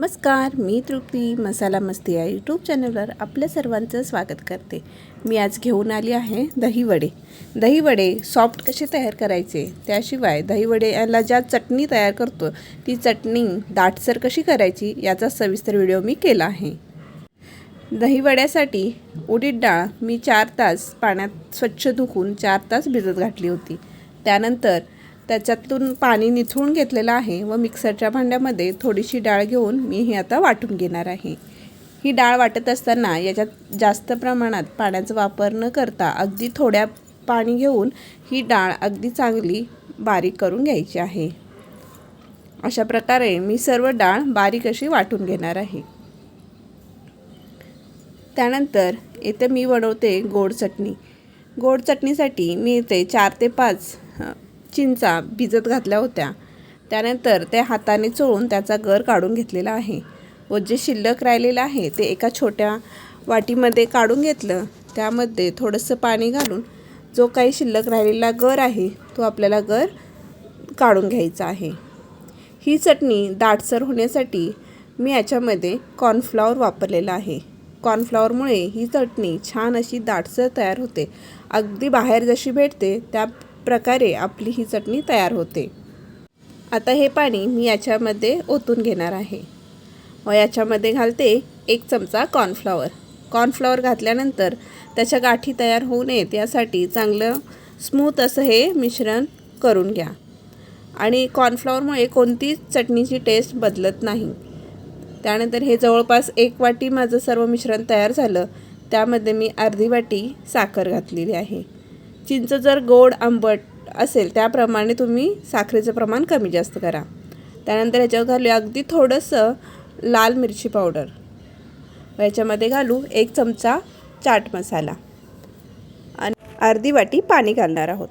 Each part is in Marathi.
नमस्कार मी तृप्ती मसाला मस्ती या यूट्यूब चॅनलवर आपल्या सर्वांचं स्वागत करते. मी आज घेऊन आली आहे दहीवडे. दहीवडे सॉफ्ट कसे तयार करायचे? त्याशिवाय दहीवडे याला ज्या चटणी तयार करतो ती चटणी दाटसर कशी करायची याचा सविस्तर व्हिडिओ मी केला आहे. दहीवड्यासाठी उडीद डाळ मी चार तास पाण्यात स्वच्छ धुकून चार तास भिजत घातली होती. त्यानंतर त्याच्यातून पाणी निथळून घेतलेलं आहे व मिक्सरच्या भांड्यामध्ये थोडीशी डाळ घेऊन मी ही आता वाटून घेणार आहे. ही डाळ वाटत असताना याच्यात जास्त प्रमाणात पाण्याचा वापर न करता अगदी थोड्या पाणी घेऊन ही डाळ अगदी चांगली बारीक करून घ्यायची आहे. अशा प्रकारे मी सर्व डाळ बारीक अशी वाटून घेणार आहे. त्यानंतर येथे मी बनवते गोड चटणी. गोड चटणीसाठी मी इथे चार ते पाच चिंचा भिजत घातल्या होत्या. त्यानंतर त्या हाताने चोळून त्याचा गर काढून घेतलेला आहे. व जे शिल्लक राहिलेलं आहे ते एका छोट्या वाटीमध्ये काढून घेतलं. त्यामध्ये थोडंसं पाणी घालून जो काही शिल्लक राहिलेला गर आहे तो आपल्याला गर काढून घ्यायचा आहे. ही चटणी दाटसर होण्यासाठी मी याच्यामध्ये कॉर्नफ्लॉवर वापरलेला आहे. कॉर्नफ्लॉवरमुळे ही चटणी छान अशी दाटसर तयार होते. अगदी बाहेर जशी भेटते त्या प्रकारे आपली ही चटणी तयार होते. आता हे पाणी मी याच्यामध्ये ओतून घेणार आहे. व याच्यामध्ये घालते एक चमचा कॉर्नफ्लॉवर. कॉर्नफ्लॉवर घातल्यानंतर त्याच्या गाठी तयार होऊ नयेत यासाठी चांगलं स्मूथ असं हे मिश्रण करून घ्या. आणि कॉर्नफ्लॉवरमुळे कोणतीच चटणीची टेस्ट बदलत नाही. त्यानंतर हे जवळपास एक वाटी माझं सर्व मिश्रण तयार झालं. त्यामध्ये मी अर्धी वाटी साखर घातलेली आहे. चिंच जर गोड आंबट असेल त्याप्रमाणे तुम्ही साखरेचं प्रमाण कमी जास्त करा. त्यानंतर ह्याच्यावर घालूया अगदी थोडंसं लाल मिरची पावडर. याच्यामध्ये घालू एक चमचा चाट मसाला. आणि अर्धी वाटी पाणी घालणार आहोत.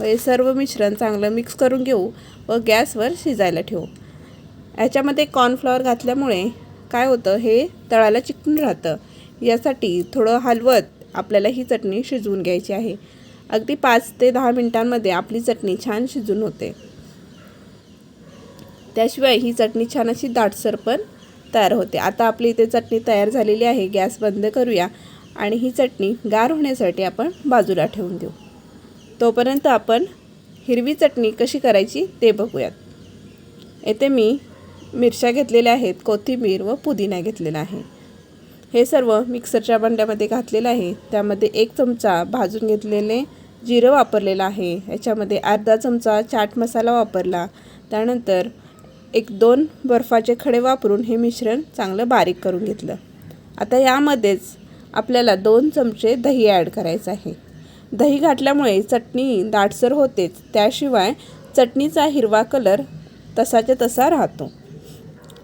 हे सर्व मिश्रण चांगलं मिक्स करून घेऊ व गॅसवर शिजायला ठेवू. याच्यामध्ये कॉर्नफ्लॉवर घातल्यामुळे काय होतं हे तळाला चिकटून राहतं. यासाठी थोडं हलवत आपल्याला ही चटणी शिजवून घ्यायची आहे. अगदी पाच ते दहा मिनटांमध्ये आपली चटणी छान शिजून होते. त्याशिवाय ही चटणी छान अशी दाटसर पण तयार होते. आता आपली इथे चटणी तयार झालेली आहे. गॅस बंद करूया आणि ही चटणी गार होण्यासाठी आपण बाजूला ठेवून देऊ. तोपर्यंत आपण हिरवी चटणी कशी करायची ते बघूयात. येथे मी मिरच्या घेतलेल्या आहेत कोथिंबीर व पुदिना घेतलेला आहे. हे सर्व मिक्सरच्या भांड्यामध्ये घातलेलं आहे. त्यामध्ये एक चमचा भाजून घेतलेले जिरं वापरलेलं आहे. याच्यामध्ये अर्धा चमचा चाट मसाला वापरला. त्यानंतर एक दोन बर्फाचे खडे वापरून हे मिश्रण चांगलं बारीक करून घेतलं. आता यामध्येच आपल्याला दोन चमचे दही ॲड करायचं आहे. दही घातल्यामुळे चटणी दाटसर होतेच. त्याशिवाय चटणीचा हिरवा कलर तसाच्या तसा राहतो.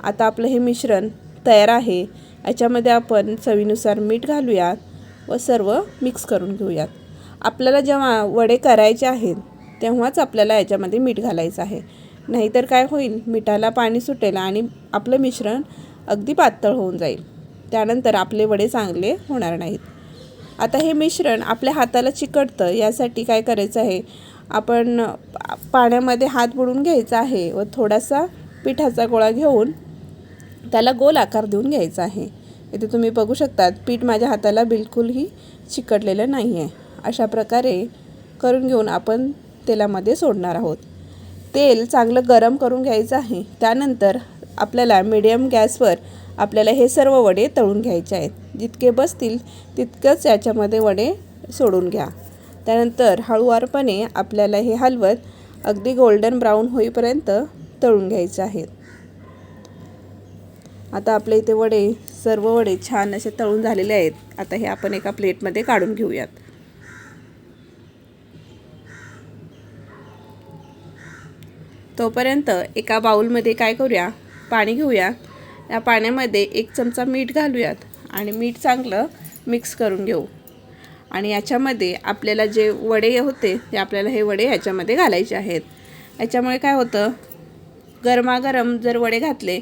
आता आपलं हे मिश्रण तयार आहे. याच्यामध्ये आपण चवीनुसार मीठ घालूयात व सर्व मिक्स करून घेऊयात. आपल्याला जेव्हा वडे करायचे आहेत तेव्हाच आपल्याला याच्यामध्ये मीठ घालायचं आहे. नाहीतर काय होईल? मिठाला पाणी सुटेल आणि आपलं मिश्रण अगदी पातळ होऊन जाईल. त्यानंतर आपले वडे चांगले होणार नाहीत. आता हे मिश्रण आपल्या हाताला चिकटतं यासाठी काय करायचं आहे? आपण पाण्यामध्ये हात बुडून घ्यायचा आहे व थोडासा पिठाचा गोळा घेऊन त्याला गोल आकार देऊन घ्यायचा आहे. इथे तुम्ही बघू शकतात पीठ माझ्या हाताला बिलकुलही चिकटलेलं नाही आहे अशा प्रकारे करून घेऊन आपण तेलामध्ये सोडणार आहोत. तेल चांगलं गरम करून घ्यायचं आहे. त्यानंतर आपल्याला मिडियम गॅसवर आपल्याला हे सर्व वडे तळून घ्यायचे आहेत. जितके बसतील तितकंच याच्यामध्ये वडे सोडून घ्या. त्यानंतर हळूवारपणे आपल्याला हे हलवत अगदी गोल्डन ब्राऊन होईपर्यंत तळून घ्यायचे आहेत. आता आपल्या इथे वडे सर्व वडे छान असे तळून झालेले आहेत. आता हे आपण एका प्लेटमध्ये काढून घेऊयात. तोपर्यंत एका बाऊलमध्ये काय करूया? पाणी घेऊया. या पाण्यामध्ये एक चमचा मीठ घालूयात आणि मीठ चांगलं मिक्स करून घेऊ. आणि याच्यामध्ये आपल्याला जे वडे होते ते आपल्याला हे वडे याच्यामध्ये घालायचे आहेत. याच्यामुळे काय होतं? गरमागरम जर वडे घातले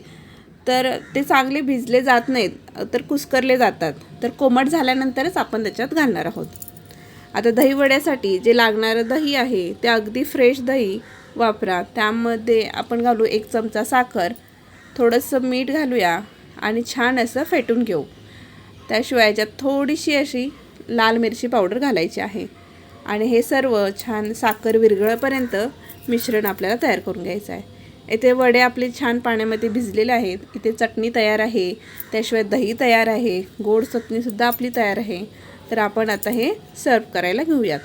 तर ते चांगले भिजले जात नाहीत तर कुस्करले जातात. तर कोमट झाल्यानंतरच आपण त्याच्यात घालणार आहोत. आता दहीवड्यासाठी जे लागणारं दही आहे ते अगदी फ्रेश दही वापरा. त्यामध्ये आपण घालू एक चमचा साखर थोडंसं मीठ घालूया आणि छान असं फेटून घेऊ. त्याशिवाय याच्यात थोडीशी अशी लाल मिरची पावडर घालायची आहे. आणि हे सर्व छान साखर विरघळपर्यंत मिश्रण आपल्याला तयार करून घ्यायचं आहे. येथे वडे आपले छान पाण्यामध्ये भिजलेले आहेत. इथे चटणी तयार आहे. त्याशिवाय दही तयार आहे. गोड चटणीसुद्धा आपली तयार आहे. तर आपण आता हे सर्व करायला घेऊयात.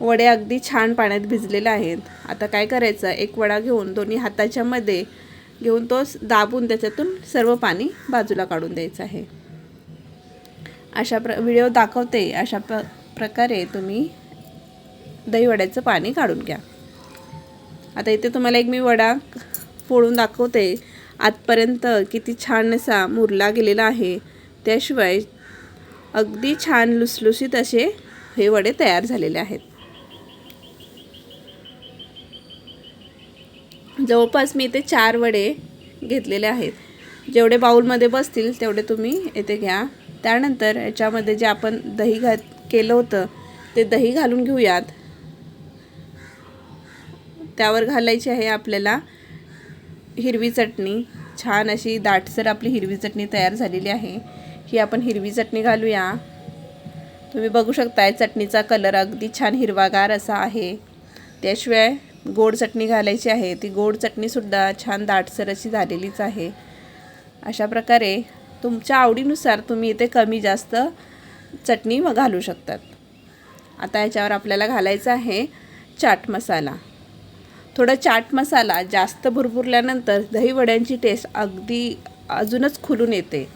वडे अगदी छान पाण्यात भिजलेले आहेत. आता काय करायचं? एक वडा घेऊन दोन्ही हाताच्या मध्ये घेऊन तो दाबून त्याच्यातून सर्व पाणी बाजूला काढून द्यायचं आहे. अशा प्र व्हिडिओ दाखवते. अशा प्र प्रकारे तुम्ही दहीवड्याचं पाणी काढून घ्या. आता इथे तुम्हाला एक मी वडा फोडून दाखवते. आतपर्यंत किती छान असा मुरला गेलेला आहे. त्याशिवाय अगदी छान लुसलुसीत असे हे वडे तयार झालेले आहेत. जवळपास मी इथे चार वडे घेतलेले आहेत. जेवढे बाऊलमध्ये बसतील तेवढे तुम्ही येथे घ्या. त्यानंतर याच्यामध्ये जे आपण दही घात केलं होतं ते दही घालून घेऊयात. त्यावर घालायची आहे आपल्याला हिरवी चटणी. छान अशी दाटसर आपली हिरवी चटणी तयार झालेली आहे. ही आपण हिरवी चटणी घालूया. तुम्ही बघू शकताय चटणीचा कलर अगदी छान हिरवागार असा आहे. त्याशिवाय गोड चटणी घालायची आहे. ती गोड चटणीसुद्धा छान दाटसर अशी झालेलीच आहे. अशा प्रकारे तुमच्या आवडीनुसार तुम्ही इथे कमी जास्त चटणी घालू शकतात. आता याच्यावर आपल्याला घालायचा आहे चाट मसाला. थोडा चाट मसाला जास्त भुरभुरल्यानंतर दहीवड्यांची टेस्ट अगदी अजूनच खुलून येते.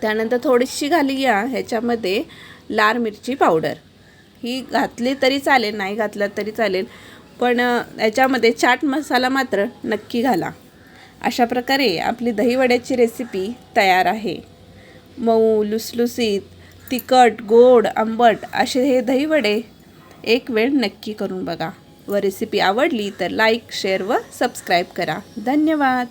त्यानंतर थोडीशी घाली या ह्याच्यामध्ये लाल मिरची पावडर ही घातली तरी चालेल नाही घातलं तरी चालेल पण याच्यामध्ये चाट मसाला मात्र नक्की घाला. अशा प्रकारे आपली दहीवड्याची रेसिपी तयार आहे. मऊ लुसलुसीत तिखट गोड आंबट असे हे दहीवडे एक वेळ नक्की करून बघा. व रेसिपी आवडली तर लाईक शेअर व सबस्क्राईब करा. धन्यवाद!